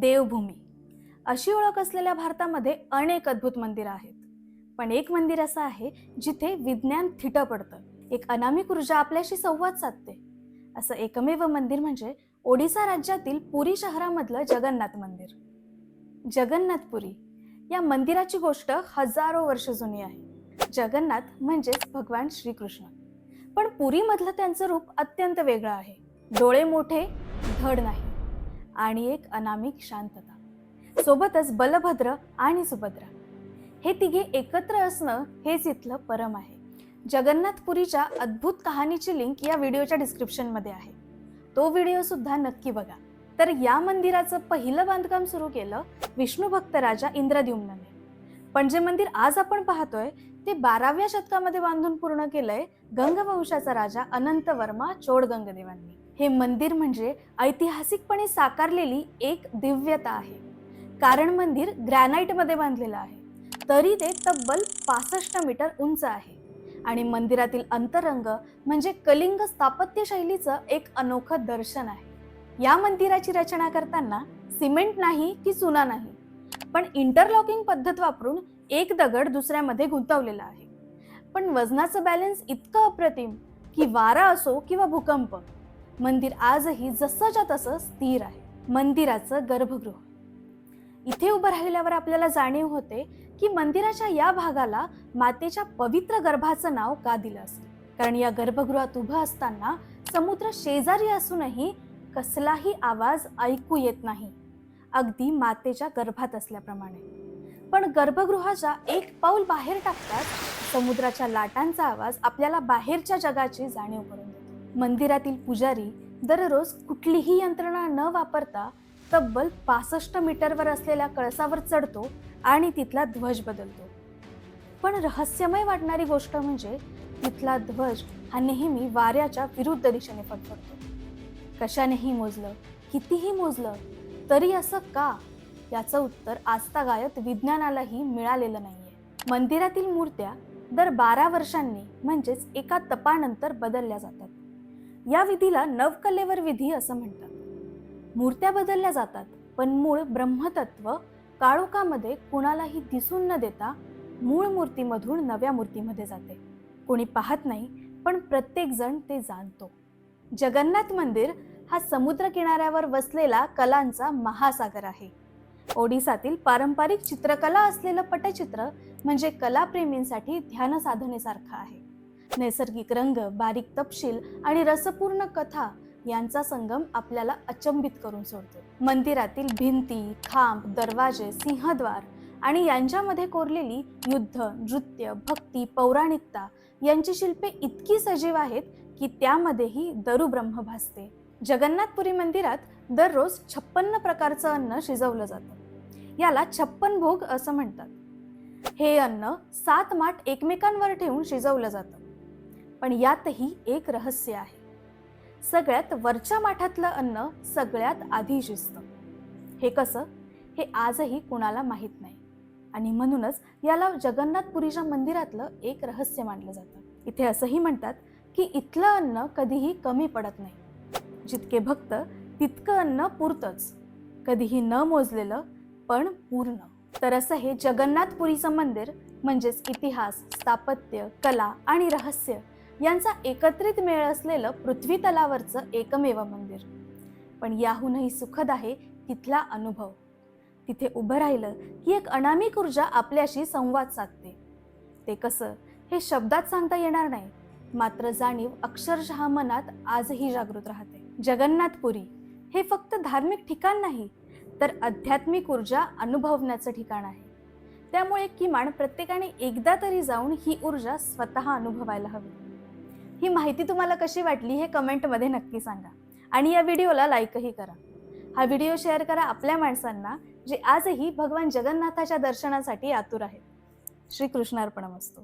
देवभूमी. अशी ओळख असलेल्या भारतामध्ये अनेक अद्भुत मंदिरं आहेत. पण एक मंदिर असं आहे जिथे विज्ञान थिटं पडतं. एक अनामिक ऊर्जा आपल्याशी संवाद साधते. असं एकमेव मंदिर म्हणजे ओडिसा राज्यातील पुरी शहरामधलं जगन्नाथ मंदिर. जगन्नाथपुरी या मंदिराची गोष्ट हजारो वर्ष जुनी आहे. जगन्नाथ म्हणजेच भगवान श्रीकृष्ण. पण पुरीमधलं त्यांचं रूप अत्यंत वेगळं आहे. डोळे मोठे धड नाही. आणि एक अनामिक शांतता. सोबतच बलभद्र आणि सुभद्रा. हे तिघे एकत्र असणं हेच इथलं परम आहे. जगन्नाथपुरीच्या अद्भुत कहाणीची लिंक या व्हिडिओच्या डिस्क्रिप्शनमध्ये आहे. तो व्हिडिओ सुद्धा नक्की बघा. तर या मंदिराचं पहिलं बांधकाम सुरू केलं विष्णू भक्त राजा इंद्रद्युम्नाने. पण जे मंदिर आज आपण पाहतोय ते बाराव्या शतकामध्ये बांधून पूर्ण केलंय गंगवंशाचा राजा अनंत वर्मा चोडगंगदेवांनी. हे मंदिर म्हणजे ऐतिहासिकपणे साकारलेली एक दिव्यता आहे. कारण मंदिर ग्रॅनाइटमध्ये बांधलेलं आहे तरी ते तब्बल पासष्ट मीटर उंच आहे. आणि मंदिरातील अंतरंग म्हणजे कलिंग स्थापत्य शैलीचं एक अनोखं दर्शन आहे. या मंदिराची रचना करताना सिमेंट नाही की चुना नाही पण इंटरलॉकिंग पद्धत वापरून एक दगड दुसऱ्यामध्ये गुंतवलेला आहे. पण वजनाचं बॅलन्स इतकं अप्रतिम की वारा असो किंवा भूकंप मंदिर आजही जसंच्या तसं स्थिर आहे. मंदिराचं गर्भगृह. इथे उभं राहिल्यावर आपल्याला जाणीव होते की मंदिराच्या या भागाला मातेच्या पवित्र गर्भाचं नाव का दिलं असेल कारण या गर्भगृहात उभं असताना समुद्र शेजारी असूनही कसलाही आवाज ऐकू येत नाही. अगदी मातेच्या गर्भात असल्याप्रमाणे. पण गर्भगृहाच्या एक पाऊल बाहेर टाकतात समुद्राच्या लाटांचा आवाज आपल्याला बाहेरच्या जगाची जाणीव करून देतो. मंदिरातील पुजारी दररोज कुठलीही यंत्रणा न वापरता तब्बल पासष्ट मीटरवर असलेल्या कळसावर चढतो आणि तिथला ध्वज बदलतो. पण रहस्यमय वाटणारी गोष्ट म्हणजे तिथला ध्वज हा नेहमी वाऱ्याच्या विरुद्ध दिशेने फडफडतो कशानेही मोजलं कितीही मोजलं तरी असं का? याचं उत्तर आजतागायत विज्ञानालाही मिळालेलं नाहीये. मंदिरातील मूर्त्या दर बारा वर्षांनी म्हणजेच एका तपानंतर बदलल्या जातात. या विधीला नवकलेवर विधी असं म्हणतात. मूर्त्या बदलल्या जातात पण मूळ ब्रह्मतत्व काळोखामध्ये कुणालाही दिसून न देता मूळ मूर्तीमधून नव्या मूर्तीमध्ये जाते. कोणी पाहत नाही पण प्रत्येकजण ते जाणतो. जगन्नाथ मंदिर हा समुद्र किनाऱ्यावर वसलेला कलांचा महासागर आहे. ओडिसातील पारंपरिक चित्रकला असलेलं पटचित्र म्हणजे कलाप्रेमींसाठी ध्यान साधनेसारखं आहे. नैसर्गिक रंग बारीक तपशील आणि रसपूर्ण कथा यांचा संगम आपल्याला अचंबित करून सोडतो. मंदिरातील भिंती खांब दरवाजे सिंहद्वार आणि यांच्यामध्ये कोरलेली युद्ध नृत्य भक्ती पौराणिकता यांची शिल्पे इतकी सजीव आहेत की त्यामध्येही दरुब्रह्म भासते. जगन्नाथपुरी मंदिरात दररोज छप्पन्न प्रकारचं अन्न शिजवलं जातं. याला छप्पन भोग असं म्हणतात. हे अन्न सात माठ एकमेकांवर ठेवून शिजवलं जातं. पण यातही एक रहस्य आहे. सगळ्यात वरच्या माठातलं अन्न सगळ्यात आधी शिजतं. हे कसं? हे आजही कुणाला माहीत नाही. आणि म्हणूनच याला जगन्नाथपुरीच्या मंदिरातलं एक रहस्य मानलं जातं. इथे असंही म्हणतात की इथलं अन्न कधीही कमी पडत नाही. जितके भक्त तितकं अन्न पुरतंच. कधीही न मोजलेलं पण पूर्ण. तर असं हे जगन्नाथपुरीचं मंदिर म्हणजेच इतिहास स्थापत्य कला आणि रहस्य यांचा एकत्रित मेळ असलेलं पृथ्वी तलावरचं एकमेव मंदिर. पण याहूनही सुखद आहे तिथला अनुभव. तिथे उभं राहिलं की एक अनामिक ऊर्जा आपल्याशी संवाद साधते. ते कसं हे शब्दात सांगता येणार नाही. मात्र जाणीव अक्षरशः मनात आजही जागृत राहते. जगन्नाथपुरी हे फक्त धार्मिक ठिकाण नाही तर आध्यात्मिक ऊर्जा अनुभवण्याचं ठिकाण आहे. त्यामुळे किमान प्रत्येकाने एकदा तरी जाऊन ही ऊर्जा स्वतः अनुभवायला हवी. ही माहिती तुम्हाला कशी वाटली हे कमेंटमध्ये नक्की सांगा आणि या व्हिडिओला लाईकही करा. हा व्हिडिओ शेअर करा आपल्या माणसांना जे आजही भगवान जगन्नाथाच्या दर्शनासाठी आतुर आहेत. श्रीकृष्णार्पणमस्तू